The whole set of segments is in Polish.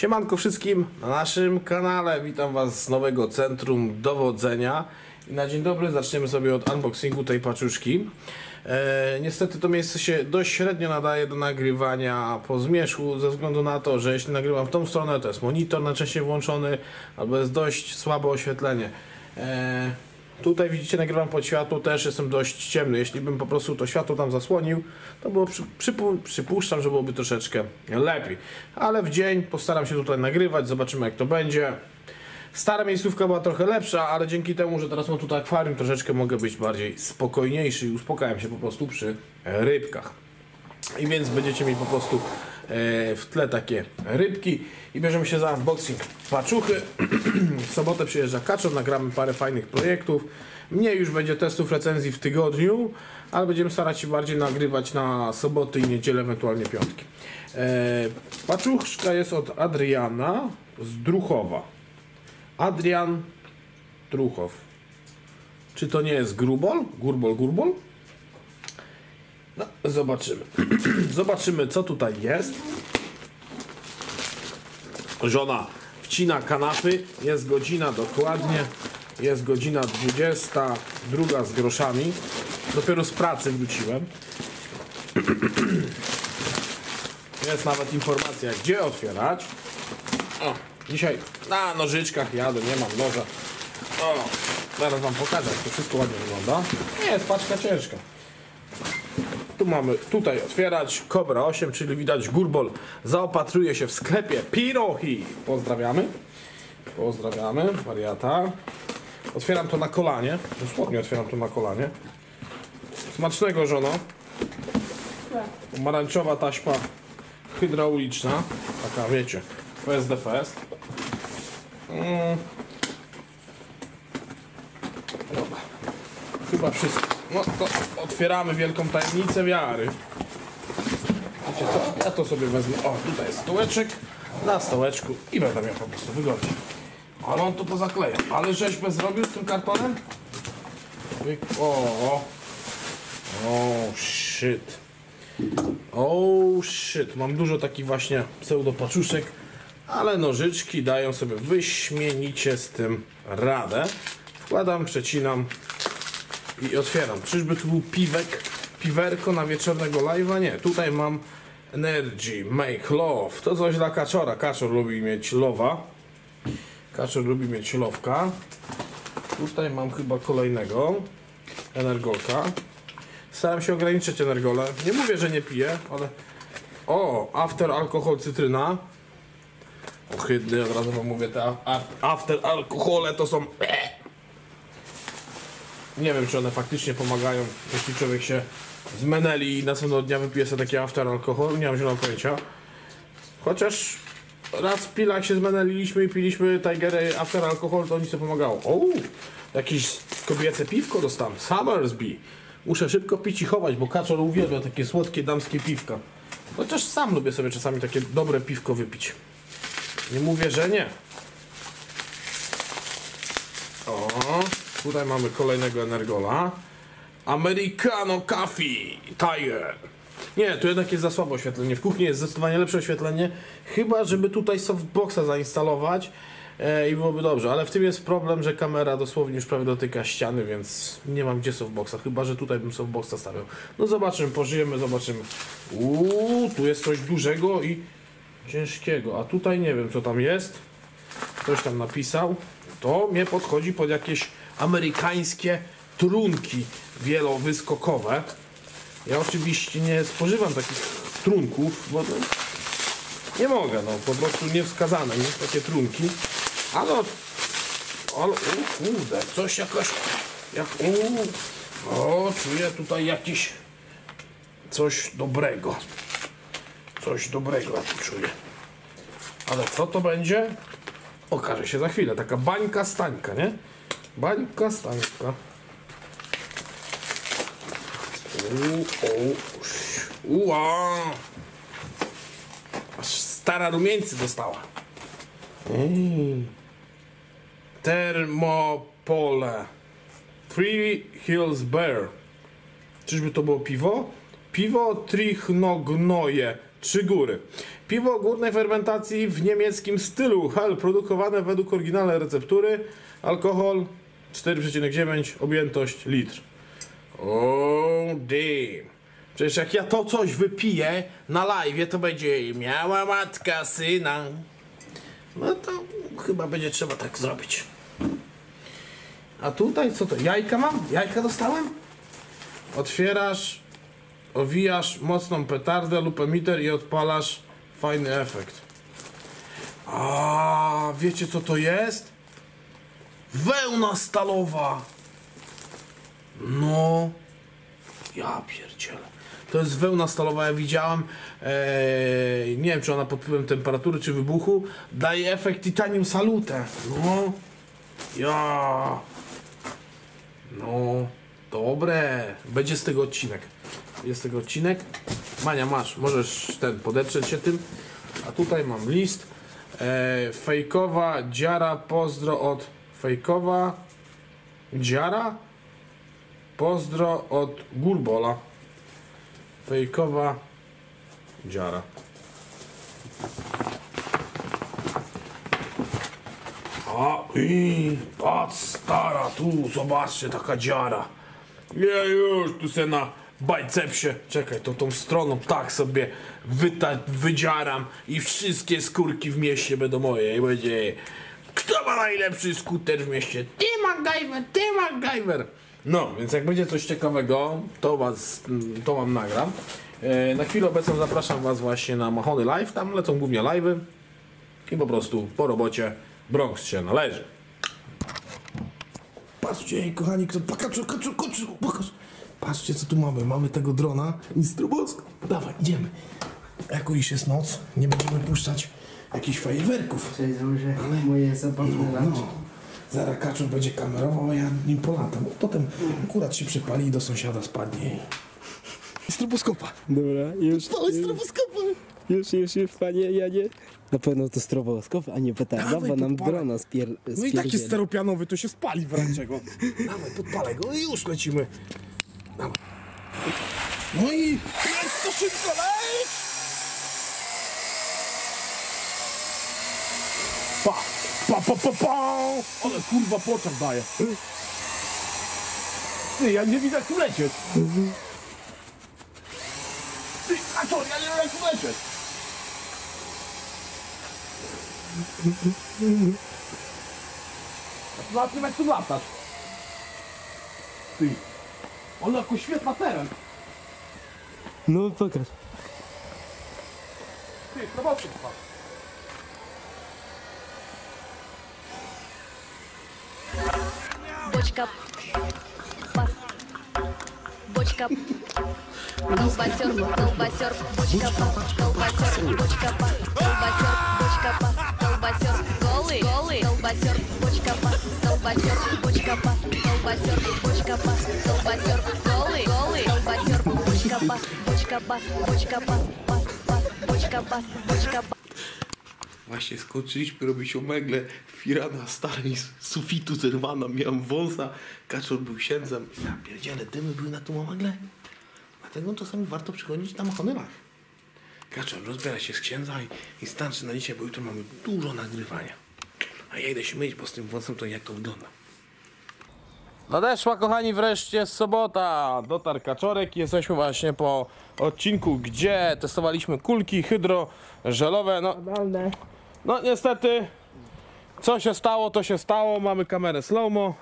Siemanko wszystkim na naszym kanale. Witam Was z nowego centrum dowodzenia. I na dzień dobry zaczniemy sobie od unboxingu tej paczuszki. E, niestety to miejsce się dość średnio nadaje do nagrywania po zmierzchu, ze względu na to, że jeśli nagrywam w tą stronę, to jest monitor najczęściej włączony, albo jest dość słabe oświetlenie. E, Tutaj widzicie, nagrywam pod światło, też jestem dość ciemny. Jeśli bym po prostu to światło tam zasłonił, to było przy, przypu, przypuszczam, że byłoby troszeczkę lepiej. Ale w dzień postaram się tutaj nagrywać, zobaczymy jak to będzie. Stara miejscówka była trochę lepsza, ale dzięki temu, że teraz mam tutaj akwarium, troszeczkę mogę być bardziej spokojniejszy i uspokajam się po prostu przy rybkach. I więc będziecie mieli po prostu w tle takie rybki i bierzemy się za unboxing paczuchy. w sobotę przyjeżdża Kaczor, nagramy parę fajnych projektów. Mniej już będzie testów recenzji w tygodniu, ale będziemy starać się bardziej nagrywać na soboty i niedzielę, ewentualnie piątki. E, paczuszka jest od Adriana z Druchowa. Adrian Druchow. Czy to nie jest Grubol? Gurbol, Gurbol? No, zobaczymy. zobaczymy, co tutaj jest. Żona wcina kanapy. Jest godzina dokładnie. Jest godzina 20, druga z groszami. Dopiero z pracy wróciłem. Jest nawet informacja, gdzie otwierać. O, dzisiaj na nożyczkach jadę, nie mam noża. O, zaraz wam pokażę, jak to wszystko ładnie wygląda. Nie jest paczka ciężka. Tu mamy tutaj otwierać Cobra 8, czyli widać Gurbol zaopatruje się w sklepie Pirohi. Pozdrawiamy. Pozdrawiamy wariata. Otwieram to na kolanie. Dosłownie otwieram to na kolanie. Smacznego żono. Pomarańczowa taśma hydrauliczna. Taka wiecie, the fest. Mm. Dobra. Chyba wszystko. No to otwieramy wielką tajemnicę wiary. Wiecie co? Ja to sobie wezmę. O, tutaj jest stołeczek. Na stołeczku i będę miał po prostu wygodnie. Ale on to pozakleja. Ale rzeźbę zrobił z tym kartonem? O, o. O, shit. O, shit. Mam dużo takich właśnie pseudopaczuszek, ale nożyczki dają sobie wyśmienicie z tym radę. Wkładam, przecinam i otwieram. Czyżby tu był piwek, piwerko na wieczornego live'a? Nie, tutaj mam Energy, Make Love. To coś dla kaczora. Kaczor lubi mieć lowa. Kaczor lubi mieć lowka. Tutaj mam chyba kolejnego energolka. Staram się ograniczyć energole. Nie mówię, że nie piję, ale... O, after alkohol cytryna. Ohydny, od razu wam mówię, te after alkohole to są... Nie wiem, czy one faktycznie pomagają, jeśli człowiek się zmeneli i następnego dnia wypije sobie taki after alkohol. Nie mam zielonego pojęcia. Chociaż raz w pilach się zmeneliliśmy i piliśmy Tigery after alkohol, to nic nie pomagało. O, jakieś kobiece piwko dostałem. Summersby. Muszę szybko pić i chować, bo kaczor uwielbia takie słodkie damskie piwka. Chociaż sam lubię sobie czasami takie dobre piwko wypić. Nie mówię, że nie. O, tutaj mamy kolejnego energola. Americano Coffee Tiger. Nie, tu jednak jest za słabe oświetlenie. W kuchni jest zdecydowanie lepsze oświetlenie. Chyba, żeby tutaj softboxa zainstalować e, i byłoby dobrze. Ale w tym jest problem, że kamera dosłownie już prawie dotyka ściany, więc nie mam gdzie softboxa. Chyba, że tutaj bym softboxa stawiał. No zobaczymy, pożyjemy, zobaczymy. Uuu, tu jest coś dużego i ciężkiego. A tutaj nie wiem, co tam jest. Ktoś tam napisał. To mnie podchodzi pod jakieś amerykańskie trunki wielowyskokowe. Ja oczywiście nie spożywam takich trunków, bo to nie mogę, no po prostu niewskazane, nie? Takie trunki. Ale, ale, o kurde, coś jakoś, jak, o, o, czuję tutaj jakiś, coś dobrego. Coś dobrego ja tu czuję. Ale co to będzie? Okaże się za chwilę. Taka bańka stańka, nie? Bańka stańka. Ua! Aż stara rumieńcy dostała. Termopole. Three Hills Bear. Czyżby to było piwo? Piwo Trichnognoje, Trzy Góry. Piwo górnej fermentacji w niemieckim stylu. Hel, produkowane według oryginalnej receptury. Alkohol 4,9, objętość litr. O, damn. Przecież jak ja to coś wypiję na live, to będzie miała matka syna. No to chyba będzie trzeba tak zrobić. A tutaj co to? Jajka mam? Jajka dostałem? Otwierasz, owijasz mocną petardę lub emiter i odpalasz fajny efekt. A wiecie co to jest? Wełna stalowa. No. Ja pierdzielę. To jest wełna stalowa, ja widziałem. Eee, nie wiem, czy ona pod wpływem temperatury, czy wybuchu daje efekt titanium salute. No. Ja. No. Dobre. Będzie z tego odcinek. Jest tego odcinek. Mania, masz. Możesz ten podetrzeć się tym. A tutaj mam list. Eee, fejkowa dziara pozdro od fejkowa dziara Pozdro od Gurbola. Fejkowa dziara. A i patrz stara, tu zobaczcie taka dziara. Ja już tu se na bicepsie, czekaj, to tą stroną tak sobie wyta, wydziaram i wszystkie skórki w mieście będą moje i będzie kto ma najlepszy skuter w mieście? Ty MacGyver, ty MacGyver. No, więc jak będzie coś ciekawego, to was, mm, to wam nagram. E, na chwilę obecną zapraszam was właśnie na Mahony Live, tam lecą głównie live'y i po prostu po robocie Bronx się należy. Patrzcie, kochani, kto... Pakaczu, kaczu, kaczu, pokaż. Patrzcie, co tu mamy. Mamy tego drona i strobosk. Dawaj, idziemy. Jako iż jest noc, nie będziemy puszczać jakichś fajerwerków. Cześć, że moje zabawne No, lampki. zaraz kaczor będzie kamerował, a ja nim polatam. Potem akurat się przypali i do sąsiada spadnie. I stroboskopa. Dobra, już, Dawaj stroboskopa. już, już, już, panie Janie. Na pewno to stroboskop, a nie petarda, Dawaj, bo nam podpalaj. drona spier... No i taki steropianowy to się spali w czego. Dawaj, podpalaj go i już lecimy. Dawaj. No i jest to szybko, leć! Pa, pa, pa, pa! Ale kurwa pociąg daje. Ty, ja nie widzę jak tu lecieć. Ty, a co, ja nie wiem jak tu lecieć. Tym jak tu latać. Ty. On jako świetna teren. No pokaż. Ty, promocja trwa. Бочка. Пас. Бочка. Колбасер, колбасер, бочка пас, колбасер, бочка пас, колбасер, бочка пас, колбасер, голый, голый, колбасер, бочка пас, колбасер, бочка пас, колбасер, бочка пас, колбасер, голый, голый, колбасер, бочка пас, бочка пас, бочка пас, пас, пас, бочка пас, бочка пас. Właśnie skończyliśmy robić omegle. Firana stara mi z sufitu zerwana, miałem wąsa. Kaczor był księdzem. Ja pierdziele, dymy były na tym omegle. Dlatego czasami warto przychodzić na machony live. Kaczor, rozbiera się z księdza i, i starczy na dzisiaj, bo jutro mamy dużo nagrywania. A ja idę się myć, bo z tym wąsem to jak to wygląda. Nadeszła kochani wreszcie sobota, dotarł Kaczorek i jesteśmy właśnie po odcinku, gdzie testowaliśmy kulki hydrożelowe. No, no niestety, co się stało, to się stało. Mamy kamerę slowmo.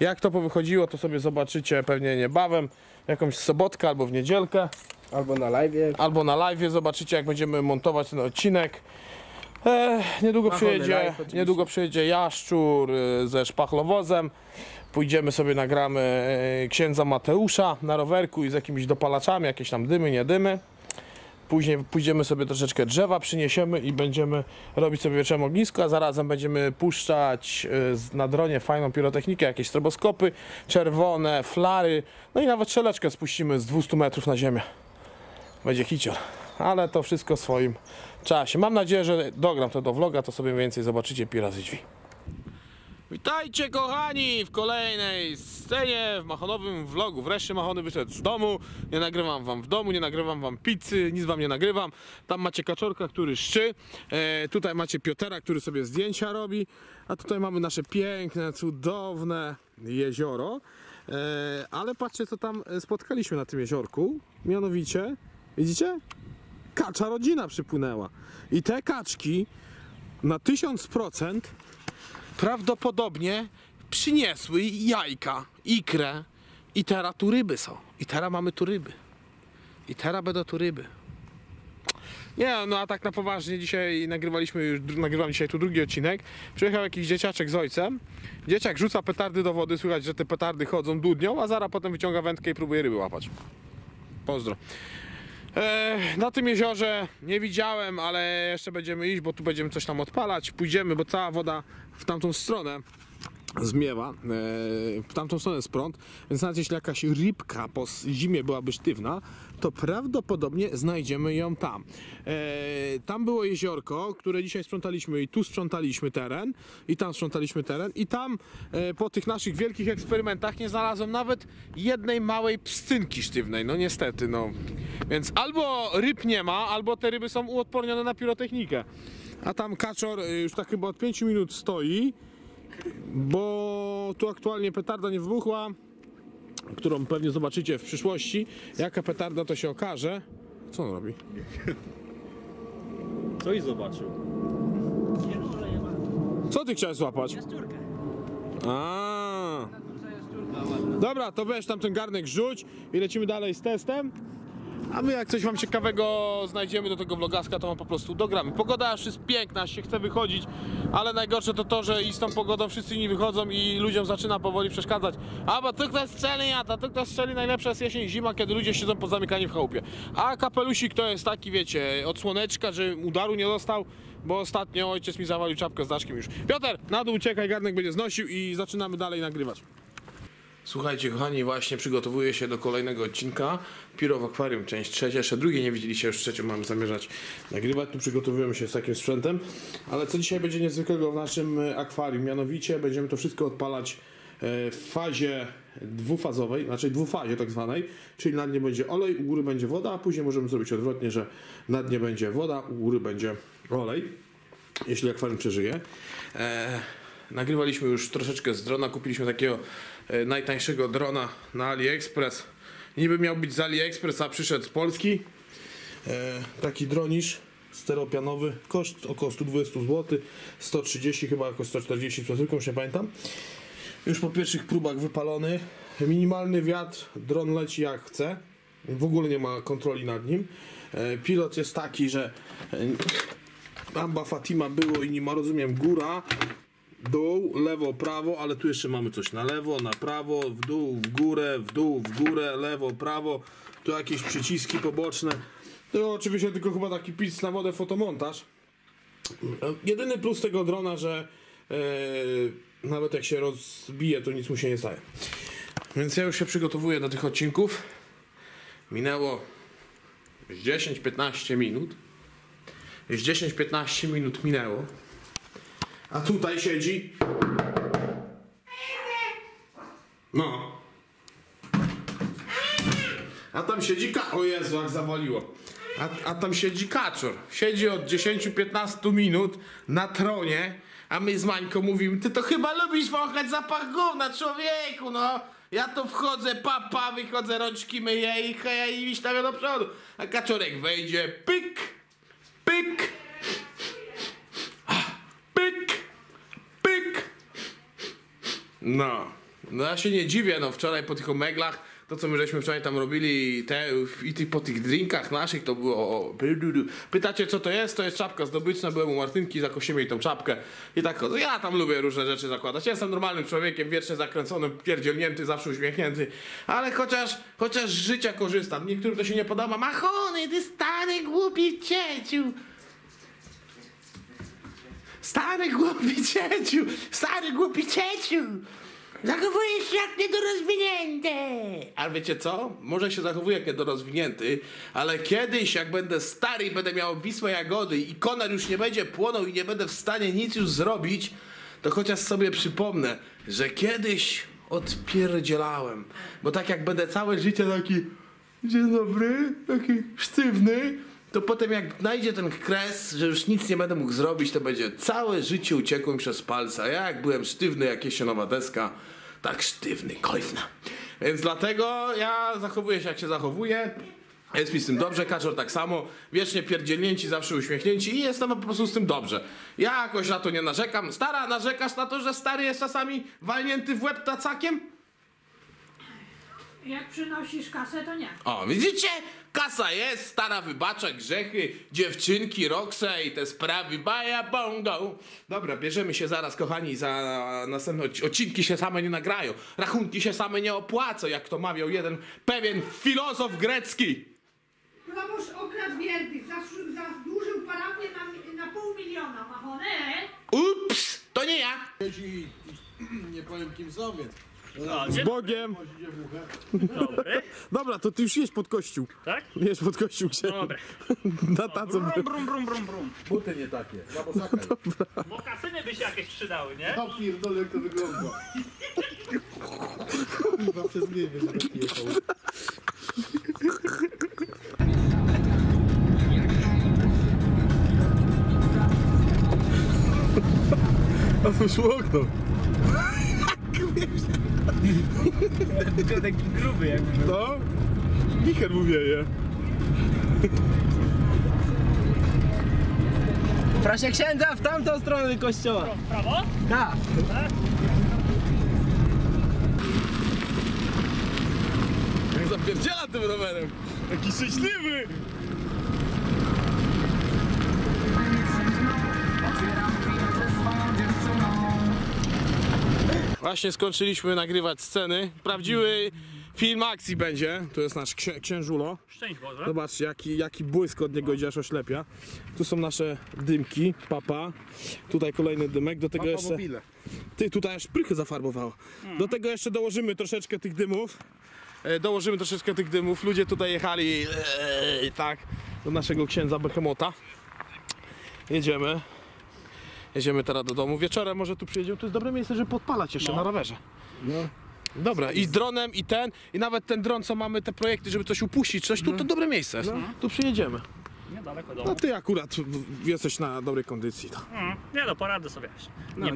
Jak to powychodziło, to sobie zobaczycie pewnie niebawem. Jakąś sobotkę albo w niedzielkę. Albo na live. albo na live zobaczycie jak będziemy montować ten odcinek. E, niedługo przyjedzie, niedługo przyjedzie jaszczur y, ze szpachlowozem. Pójdziemy sobie nagramy e, księdza Mateusza na rowerku i z jakimiś dopalaczami, jakieś tam dymy, nie dymy. Później pójdziemy sobie troszeczkę drzewa przyniesiemy i będziemy robić sobie wieczorem ognisko, a zarazem będziemy puszczać y, z- na dronie fajną pirotechnikę, jakieś stroboskopy czerwone, flary, no i nawet szeleczkę spuścimy z 200 metrów na ziemię będzie hicior. Ale to wszystko w swoim czasie. Mam nadzieję, że dogram to do vloga, to sobie więcej zobaczycie pi razy drzwi. Witajcie kochani w kolejnej scenie w machonowym vlogu. Wreszcie machony wyszedł z domu. Nie nagrywam wam w domu, nie nagrywam wam pizzy, nic wam nie nagrywam. Tam macie kaczorka, który szczy. E, tutaj macie Piotera, który sobie zdjęcia robi. A tutaj mamy nasze piękne, cudowne jezioro. E, ale patrzcie, co tam spotkaliśmy na tym jeziorku. Mianowicie, widzicie? Kacza rodzina przypłynęła. I te kaczki na 1000% prawdopodobnie przyniesły jajka, ikrę i teraz tu ryby są. I teraz mamy tu ryby. I teraz będą tu ryby. Nie, no a tak na poważnie dzisiaj nagrywaliśmy już, nagrywam dzisiaj tu drugi odcinek. Przyjechał jakiś dzieciaczek z ojcem. Dzieciak rzuca petardy do wody, słychać, że te petardy chodzą, dudnią, a Zara potem wyciąga wędkę i próbuje ryby łapać. Pozdro. E, na tym jeziorze nie widziałem, ale jeszcze będziemy iść, bo tu będziemy coś tam odpalać. Pójdziemy, bo cała woda w tamtą stronę zmiewa, e, w tamtą stronę jest prąd, więc nawet jeśli jakaś rybka po zimie byłaby sztywna, to prawdopodobnie znajdziemy ją tam. E, tam było jeziorko, które dzisiaj sprzątaliśmy i tu sprzątaliśmy teren, i tam sprzątaliśmy teren, i tam e, po tych naszych wielkich eksperymentach nie znalazłem nawet jednej małej pstynki sztywnej, no niestety, no. Więc albo ryb nie ma, albo te ryby są uodpornione na pirotechnikę. A tam kaczor e, już tak chyba od 5 minut stoi, bo tu aktualnie petarda nie wybuchła, którą pewnie zobaczycie w przyszłości. Jaka petarda to się okaże. Co on robi? Coś zobaczył. Co ty chciałeś złapać? A. Dobra, to weź tam ten garnek rzuć i lecimy dalej z testem. A my jak coś wam ciekawego znajdziemy do tego vlogaska, to wam po prostu dogramy. Pogoda aż jest piękna, się chce wychodzić, ale najgorsze to to, że i z tą pogodą wszyscy inni wychodzą i ludziom zaczyna powoli przeszkadzać. A bo tu ktoś strzeli, a to tu ktoś strzeli, najlepsza jest jesień, zima, kiedy ludzie siedzą pozamykani w chałupie. A kapelusik to jest taki, wiecie, od słoneczka, że udaru nie dostał, bo ostatnio ojciec mi zawalił czapkę z daszkiem już. Piotr, na dół uciekaj, garnek będzie znosił i zaczynamy dalej nagrywać. Słuchajcie, kochani, właśnie przygotowuję się do kolejnego odcinka. Piro w akwarium, część trzecia. Jeszcze drugiej nie widzieliście, już trzecią mamy zamierzać nagrywać. Tu przygotowujemy się z takim sprzętem. Ale co dzisiaj będzie niezwykłego w naszym e, akwarium? Mianowicie będziemy to wszystko odpalać e, w fazie dwufazowej, znaczy dwufazie tak zwanej, czyli na dnie będzie olej, u góry będzie woda, a później możemy zrobić odwrotnie, że na dnie będzie woda, u góry będzie olej jeśli akwarium przeżyje. E, nagrywaliśmy już troszeczkę z drona, kupiliśmy takiego najtańszego drona na AliExpress. Niby miał być z AliExpress, a przyszedł z Polski. E, taki dronisz stereopianowy, koszt około 120 zł, 130 chyba jakoś 140 z przesyłką, już nie pamiętam. Już po pierwszych próbach wypalony. Minimalny wiatr, dron leci jak chce. W ogóle nie ma kontroli nad nim. E, Pilot jest taki, że e, Amba Fatima było i nie ma, rozumiem, góra, dół, lewo, prawo, ale tu jeszcze mamy coś na lewo, na prawo, w dół, w górę, w dół, w górę, lewo, prawo, tu jakieś przyciski poboczne. To oczywiście tylko chyba taki pic na wodę fotomontaż. Jedyny plus tego drona, że e, nawet jak się rozbije, to nic mu się nie staje. Więc ja już się przygotowuję do tych odcinków. Minęło z 10-15 minut. Już 10-15 minut minęło. A tutaj siedzi. No. A tam siedzi ka... O Jezu, jak zawaliło. A, a tam siedzi kaczor. Siedzi od 10-15 minut na tronie, a my z Mańką mówimy, ty to chyba lubisz wąchać zapach gówna, człowieku, no. Ja tu wchodzę, papa, wychodzę, rączki myję i heja i tam do przodu. A kaczorek wejdzie, pyk, pyk, pyk. No, no ja się nie dziwię, no wczoraj po tych omeglach, to co my żeśmy wczoraj tam robili te, i ty, po tych drinkach naszych to było. Pytacie co to jest? To jest czapka zdobyczna, byłem u Martynki, zakosiłem jej tą czapkę i tak, no, ja tam lubię różne rzeczy zakładać. Jestem normalnym człowiekiem, wiecznie zakręcony, pierdzielnięty, zawsze uśmiechnięty, ale chociaż, chociaż z życia korzystam. Niektórym to się nie podoba. Machony, ty stary głupi cieciu. Stary głupi cieciu! Stary głupi cieciu! Zachowujesz się jak niedorozwinięty! Ale wiecie co? Może się zachowuję jak niedorozwinięty, ale kiedyś jak będę stary i będę miał wisłe jagody i konar już nie będzie płonął i nie będę w stanie nic już zrobić, to chociaż sobie przypomnę, że kiedyś odpierdzielałem. Bo tak jak będę całe życie taki dzień dobry, taki sztywny, to potem jak znajdzie ten kres, że już nic nie będę mógł zrobić, to będzie całe życie uciekło mi przez palce. A ja jak byłem sztywny jak jesionowa deska, tak sztywny, kojfna. Więc dlatego ja zachowuję się jak się zachowuję. Jest mi z tym dobrze, Kaczor tak samo, wiecznie pierdzielnięci, zawsze uśmiechnięci i jestem po prostu z tym dobrze. Ja jakoś na to nie narzekam. Stara, narzekasz na to, że stary jest czasami walnięty w łeb tacakiem? Jak przynosisz kasę, to nie. O, widzicie? Kasa jest, stara wybacza grzechy, dziewczynki, rokse i te sprawy, baja bongo. Dobra, bierzemy się zaraz, kochani, za następne odci- odcinki się same nie nagrają. Rachunki się same nie opłacą, jak to mawiał jeden pewien filozof grecki. Proboszcz okradł wiernych, zadłużył parafię na, na pół miliona, machone? Ups, to nie ja. Nie powiem kim są, więc... Z Bogiem! Dobra, to ty już jedź pod kościół. Tak? Jedź pod kościół się. Dobra. Na tacę. Brum, brum, brum, brum, brum. Buty nie takie, na bosaka. Mokasyny by się jakieś przydały, nie? Ja pierdolę jak to wygląda. Chyba przez nie wiem, że taki jechał. Otwórz okno. Tylko taki gruby jakby. No. Wicher mu wieje. Proszę księdza w tamtą stronę kościoła. W prawo? Tak. Jak zapierdziela tym rowerem. Jaki szczęśliwy. Właśnie skończyliśmy nagrywać sceny. Prawdziwy film akcji będzie. To jest nasz księ- księżulo. Szczęść Boże. Zobaczcie, jaki, jaki błysk od niego idzie, aż oślepia. Tu są nasze dymki, papa. Tutaj kolejny dymek, do tego jeszcze... Ty, tutaj aż prychy zafarbowało. Do tego jeszcze dołożymy troszeczkę tych dymów. E, Dołożymy troszeczkę tych dymów. Ludzie tutaj jechali e, tak do naszego księdza Behemota. Jedziemy. Jedziemy teraz do domu. Wieczorem może tu przyjedziemy. To jest dobre miejsce, żeby podpalać jeszcze na rowerze. Dobra, i z dronem, i ten, i nawet ten dron, co mamy, te projekty, żeby coś upuścić, coś, tu to dobre miejsce jest. Tu przyjedziemy. Niedaleko No domu. ty akurat jesteś na dobrej kondycji. To. Mm, nie no, poradzę sobie. Nie